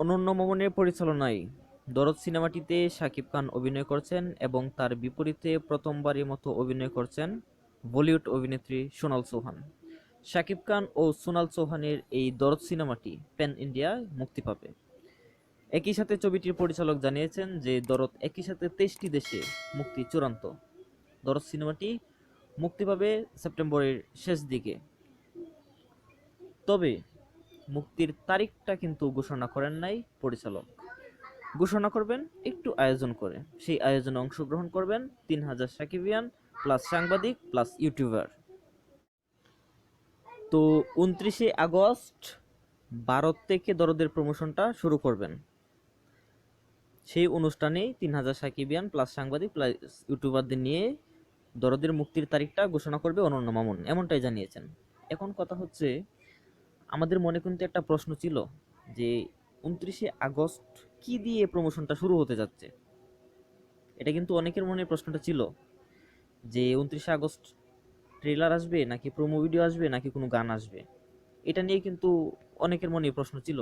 অনন্য মামুনের পরিচালনায় দরদ সিনেমাটিতে শাকিব খান অভিনয় করছেন এবং তার বিপরীতে প্রথমবারের মতো অভিনয় করছেন বলিউড অভিনেত্রী সোনাল চৌহান। শাকিব খান ও সোনাল চৌহানের এই দরদ সিনেমাটি প্যান ইন্ডিয়ায় মুক্তি পাবে। একই সাথে ছবিটির পরিচালক জানিয়েছেন যে দরদ একই সাথে তেইশটি দেশে মুক্তি চূড়ান্ত। দরদ সিনেমাটি মুক্তি পাবে সেপ্টেম্বরের শেষ দিকে। তবে মুক্তির তারিখটা কিন্তু ঘোষণা করেন নাই পরিচালক। ঘোষণা করবেন, একটু আয়োজন করে। সেই আয়োজনে অংশগ্রহণ করবেন তিন হাজার সাকিবিয়ান, প্লাস সাংবাদিক, প্লাস ইউটিউবার। তো উনত্রিশে আগস্ট ভারত থেকে দরদের প্রমোশনটা শুরু করবেন। সেই অনুষ্ঠানেই তিন হাজার সাকিবিয়ান, প্লাস সাংবাদিক, প্লাস ইউটিউবারদের নিয়ে দরদের মুক্তির তারিখটা ঘোষণা করবে অনন্য মামুন, এমনটাই জানিয়েছেন। এখন কথা হচ্ছে আমাদের মনে কিন্তু একটা প্রশ্ন ছিল যে, উনত্রিশে আগস্ট কি দিয়ে প্রমোশনটা শুরু হতে যাচ্ছে? এটা কিন্তু অনেকের মনে প্রশ্নটা ছিল যে, উনত্রিশে আগস্ট ট্রেলার আসবে নাকি প্রোমো ভিডিও আসবে নাকি কোনো গান আসবে? এটা নিয়ে কিন্তু অনেকের মনে প্রশ্ন ছিল।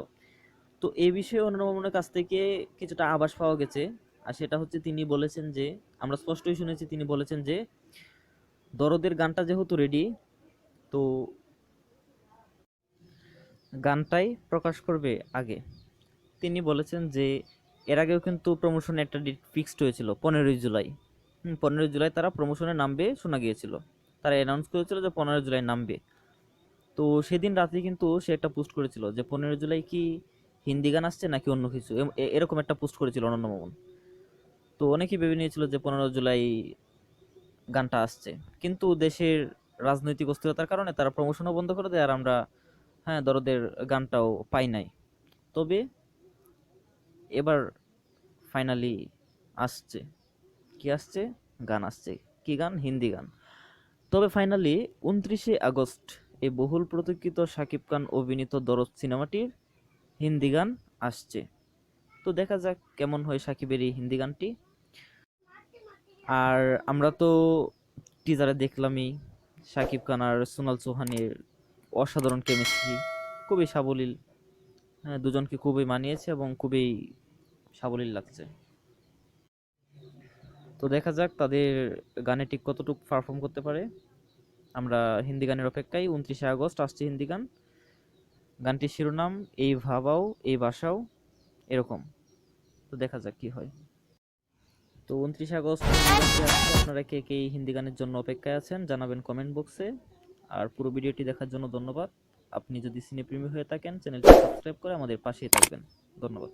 তো এই বিষয়ে অনন্য কাছ থেকে কিছুটা আভাস পাওয়া গেছে। আর সেটা হচ্ছে তিনি বলেছেন যে, আমরা স্পষ্টই শুনেছি তিনি বলেছেন যে, দরদের গানটা যেহেতু রেডি তো গানটাই প্রকাশ করবে আগে। তিনি বলেছেন যে, এর আগেও কিন্তু প্রমোশনে একটা ডেট ফিক্সড হয়েছিল, পনেরোই জুলাই। হুম, পনেরোই জুলাই তারা প্রমোশনে নামবে শোনা গিয়েছিল। তারা অ্যানাউন্স করেছিল যে পনেরোই জুলাই নামবে। তো সেদিন রাতে কিন্তু সে একটা পোস্ট করেছিল যে, পনেরোই জুলাই কি হিন্দি গান আসছে নাকি অন্য কিছু? এরকম একটা পোস্ট করেছিল অনন্য মামুন। তো অনেকেই ভেবে নিয়েছিল যে পনেরো জুলাই গানটা আসছে। কিন্তু দেশের রাজনৈতিক অস্থিরতার কারণে তারা প্রমোশনও বন্ধ করে দেয় আর আমরা হ্যাঁ দরদের গানটাও পাই নাই। তবে এবার ফাইনালি আসছে। কি আসছে? গান আসছে। কি গান? হিন্দি গান। তবে ফাইনালি উনত্রিশে আগস্ট এই বহুল প্রতীক্ষিত শাকিব খান অভিনীত দরদ সিনেমাটির হিন্দি গান আসছে। তো দেখা যাক কেমন হয় সাকিবের এই হিন্দি গানটি। আর আমরা তো টিজারে দেখলামই শাকিব খান আর সোনাল চৌহানের অসাধারণ কেমিস্ট্রি খুবই সাবলীল হ্যাঁ দুজনকে খুবই মানিয়েছে এবং খুবই সাবলীল লাগছে। তো দেখা যাক তাদের গানে ঠিক কতটুকু পারফর্ম করতে পারে। আমরা হিন্দি গানের অপেক্ষায় উনত্রিশে আগস্ট আসছে হিন্দি গান। গানটির শিরোনাম, এই ভাবাও, এই বাসাও, এরকম। তো দেখা যাক কি হয়। তো উনত্রিশে আগস্ট। আপনারা কে কে হিন্দি গানের জন্য অপেক্ষায় আছেন জানাবেন কমেন্ট বক্সে আর পুরো ভিডিওটি দেখার জন্য ধন্যবাদ। আপনি যদি সিনেপ্রেমী হয়ে থাকেন, চ্যানেলটি সাবস্ক্রাইব করে আমাদের পাশেই থাকবেন। ধন্যবাদ।